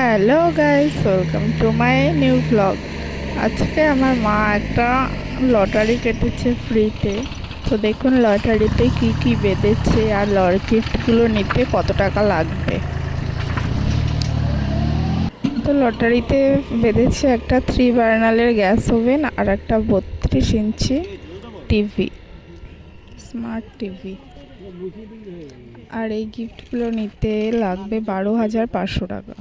Hello guys welcome to my new blog আজকে আমার মা একটা লটারি কেটেছে ফ্রিতে তো দেখুন লটারিতে কি কি বেঁধেছে আর লর গিফটগুলো নিতে কত টাকা লাগবে। তো লটারিতে বেঁধেছে একটা থ্রি বার্নালের গ্যাস ওভেন আর একটা বত্রিশ ইঞ্চি টিভি স্মার্ট টিভি আর এই গিফটগুলো নিতে লাগবে বারো হাজার পাঁচশো টাকা।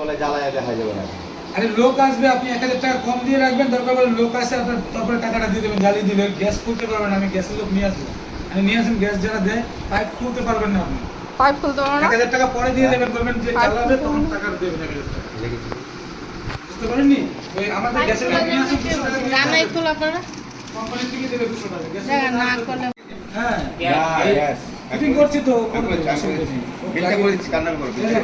বলে জ্বালায় দেখা যাবে না। আরে লোক আসবে আপনি এক হাজার টাকা কম দিয়ে রাখবেন দরকার পড়লে লোক আসে আপনার তারপরে টাকাটা দিয়ে দেবেন জ্বালিয়ে দিলে গ্যাস খুলতে পারবেন না, আমি গ্যাসের লোক নিয়ে আসব। আপনি নিয়ে আসেন গ্যাস যারা দেয় পাইপ খুলতে পারবেন না আপনি। পাইপ খুলতে পারো এক হাজার টাকা পরে দিয়ে দেবেন বলবেন যে জ্বালাবে তখন টাকা দেবেন এক হাজার টাকা। বুঝতে পারেননি? ওই আমাদের গ্যাসের লোক নিয়ে আসুন রান্নাই খোলা করে কোম্পানি থেকে দেবে দুশো টাকা গ্যাসের না করলে হ্যাঁ। গ্যাস ফিটিং করছি তো দেবো, অসুবিধা নেই। হ্যাঁ।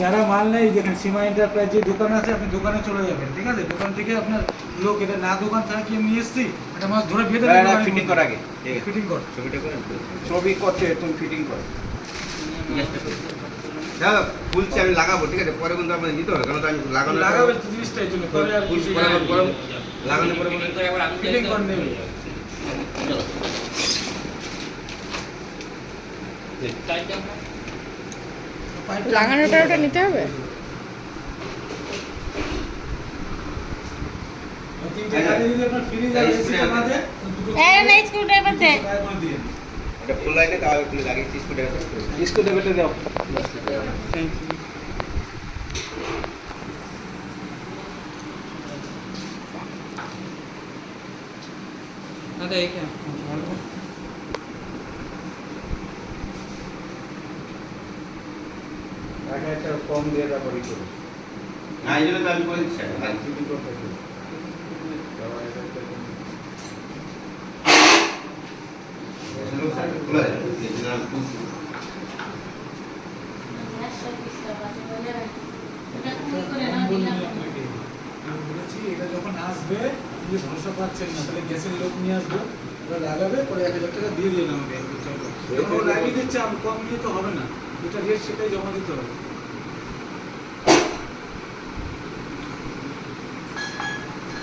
যারা মাল নেই দেখেন সীমা এন্টারপ্রাইজ যে দোকান আছে আপনি দোকানে চলে যাবেন ঠিক আছে? দোকান থেকে আপনার লোক এটা না দোকান থেকে কি নিয়ে এসছি? এটা মাছ ধরে বেঁধে ফিটিং কর আগে ফিটিং কর। ছবিটা করে ছবি করছে তুমি ফিটিং করো। দাদা ফুলছে আমি লাগাবো ঠিক আছে? পরে কিন্তু আপনাদের নিতে হবে কারণ আমি লাগানো লাগাবে তো জিনিসটা এই জন্য পরে আর লাগানোর পরে ফিটিং করে নেবে। লাগানোটা ওটা নিতে হবে? তিনটে গাড়ি একটা কম দিয়ে তারপরে করো না এই জন্য তো আমি করতে বলেছি এটা যখন আসবে যদি ভরসা পাচ্ছেন না তাহলে গ্যাসের লোক নিয়ে আসব ওরা লাগাবে পরে এক হাজার টাকা দিয়ে দিন আমাকে লাগিয়ে দিচ্ছে আমি কম দিয়ে তো হবে না। যেটা রেট সেটাই জমা দিতে হবে জানো, লাগিয়ে দিতে হবে।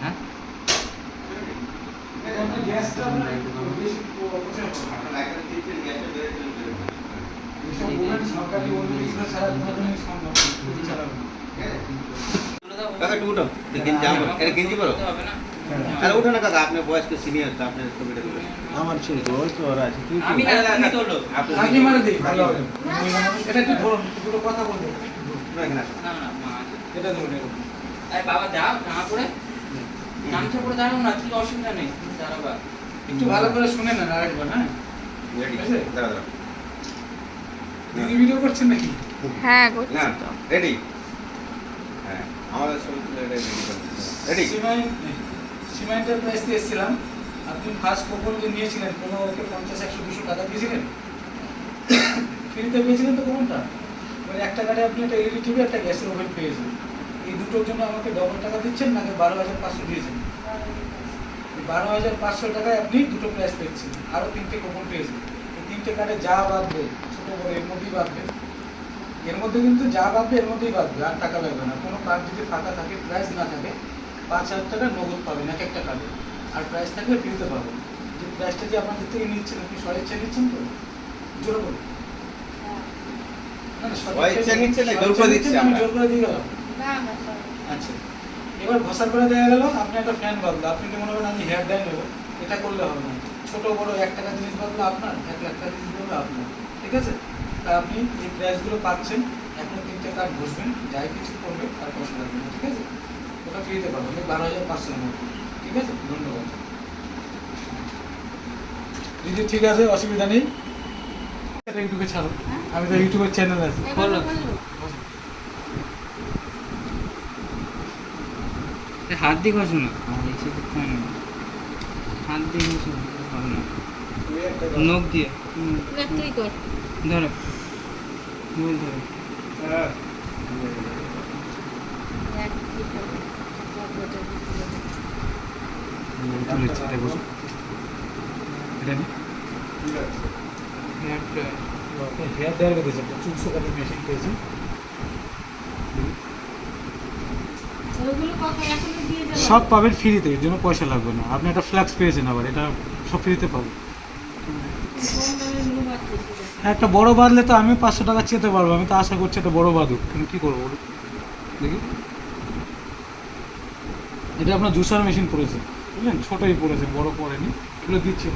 না। যদি চালাবে না। কাকা একটু উঠো গেঞ্জি আমার এটা গেঞ্জি পরো আরে উঠো না কাকা আপনার বয়স্ক সিনিয়র তো আপনার ছবিটা তুলে আমার ছিল তো ওই তো ওরা আছে তুই আমি আপনি মারে দিই, ভালো এটা একটু ধরুন, দুটো কথা বলব। এখানে এটা ধরুন, এটা। বাবা দাও না পড়ে নামটা পড়ে দাঁড়াও না কি অসুবিধা নেই। দাঁড়াবা একটু ভালো করে শুনে নেন আরেকবার, হ্যাঁ? রেডি ঠিক আছে? দাঁড়া দাঁড়া দিদি ভিডিও করছেন নাকি? হ্যাঁ করছি রেডি হ্যাঁ আমাদের ছবি তুলে রেডি রেডি সিমাই এন্টারপ্রাইজ থেকে এসেছিলাম। আপনি ফার্স্ট কুপন যে নিয়েছিলেন কোনো ওকে পঞ্চাশ, একশো, দুশো টাকা দিয়েছিলেন। ফ্রিতে পেয়েছিলেন তো কুপনটা মানে একটা গাড়ি আপনি একটা এলইডি টিভি একটা গ্যাসের ওভেন পেয়েছেন। এই দুটোর জন্য আমাকে ডবল টাকা দিচ্ছেন, নাকি বারো হাজার পাঁচশো দিয়েছেন? বারো হাজার পাঁচশো টাকায় আপনি দুটো প্রাইস পেয়েছেন আরও তিনটে কুপন পেয়েছেন। এই তিনটে কার্ডে যা বাঁধবে, ছোটো বড়, এর মধ্যেই বাঁধবে। এর মধ্যে কিন্তু যা বাঁধবে, এর মধ্যেই বাঁধবে, আর টাকা লাগবে না। কোনো কার্ড যদি ফাঁকা থাকে প্রাইস না থাকে পাঁচ হাজার টাকা নগদ পাবেন এক একটা কার্ডে আর প্রাইস থাকলে ফ্রিতে পাবেন যে প্রাইসটা যে আপনাদের থেকে নিচ্ছেন আপনি স্বইচ্ছা নিচ্ছেন তো? জোর করে। আচ্ছা। এবার ঘষার গেল আপনি একটা ফ্যান বাদলো। আপনি কি মনে করেন আমি হেয়ার নেব? এটা করলে হবে না। ছোট বড় এক টাকা জিনিস বাদলো আপনার এক লাখ টাকা জিনিস বাদলো আপনার। ঠিক আছে? তা আপনি এই প্রাইসগুলো পাচ্ছেন এখন তিনটে কার্ড বসবেন যাই কিছু করবে আর পয়সা লাগবে না ঠিক আছে? ওটা ফ্রিতে বারো হাজার পাঁচশোর মধ্যে ঠিক আছে ধন্যবাদ দিদি ঠিক আছে অসুবিধা নেই ইউটিউবে ছাড়ো আমি তো ইউটিউবের চ্যানেল আছে বলো হাত দিয়ে ঘষো না হয়। হাত দিয়ে। ঘষো হবে না নখ দিয়ে কর ধরো হেয়ার চুল শুকানোর মেশিন পেয়েছি। সব পাবেন ফ্রিতে এর জন্য পয়সা লাগবে না। আপনি একটা ফ্ল্যাক্স পেয়েছেন আবার এটা সব ফ্রিতে পাবেন। একটা বড় বাঁধলে তো আমি পাঁচশো টাকা চেতে পারব আমি তো আশা করছি একটা বড় বাঁধুক। কিন্তু কী করব বলুন? দেখি। এটা আপনার জুসার মেশিন পড়েছে। বুঝলেন? ছোটোই পড়েছে বড় পড়েনি। এগুলো দিচ্ছি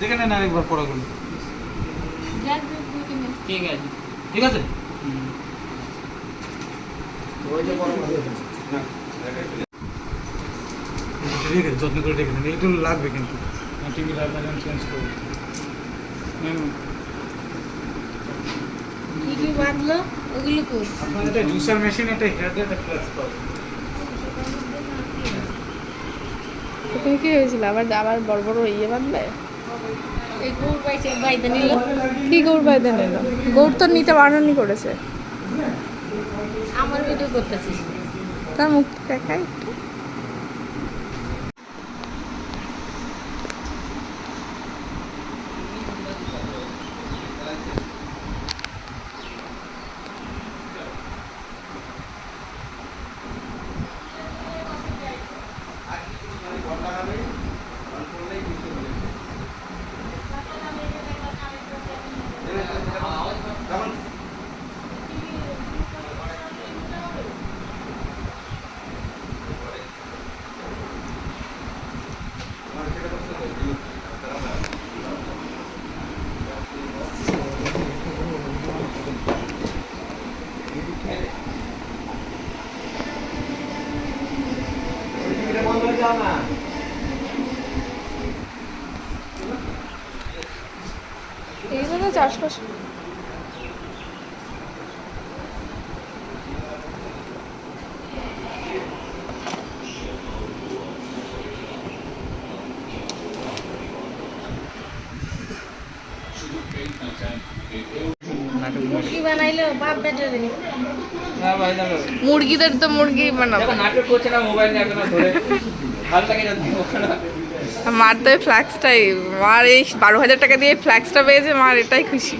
দেখে নেন আরেকবার পড়াগুলো। মাস। ঠিক আছে। ঠিক আছে। যত্ন করে রেখে দেন। এইগুলো লাগবে কিন্তু। টিভি আপনার চেঞ্জ করব। কি বাঁধলো ওগুলো কর আপনার একটা জুসার মেশিন একটা হেয়ার একটা পাবেন। তুমি কি হয়েছিল? আবার আবার বড় বড় ইয়ে বাঁধলে? কি গৌর বাইদে নিল? গৌর তো নিতে বারণই করেছে। আমার ভিডিও করতেছিস। তার মুখ দেখাই একটু। এই জন্য দেখো মুরগিদের তো মুরগি বানাবো। নাটক করছে না মোবাইল নিয়ে এখনও ধরে। মার তো ফ্ল্যাক্সটাই মার এই বারো হাজার টাকা দিয়ে ফ্ল্যাক্সটা পেয়েছে মার এটাই খুশি।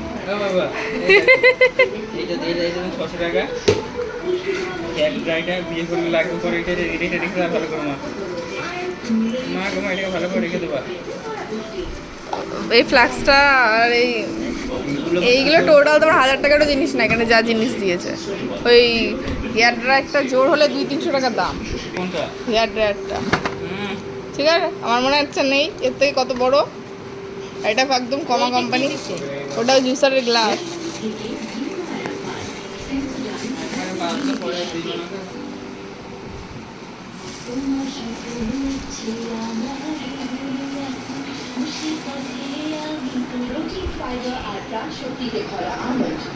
দেবা। এই ফ্ল্যাক্সটা আর এই এইগুলো টোটাল তোমার হাজার টাকারও জিনিস না এখানে যা জিনিস দিয়েছে। ওই হেয়ার ড্রায়ারটা জোর হলে দুই তিনশো টাকা দাম। হেয়ার ড্রায়ারটা ঠিক আছে? আমার মনে হচ্ছে নেই। এর থেকে কত বড়? এটা একদম কমা কোম্পানি ওটাও জুসারের গ্লাস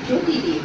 প্রতিদিন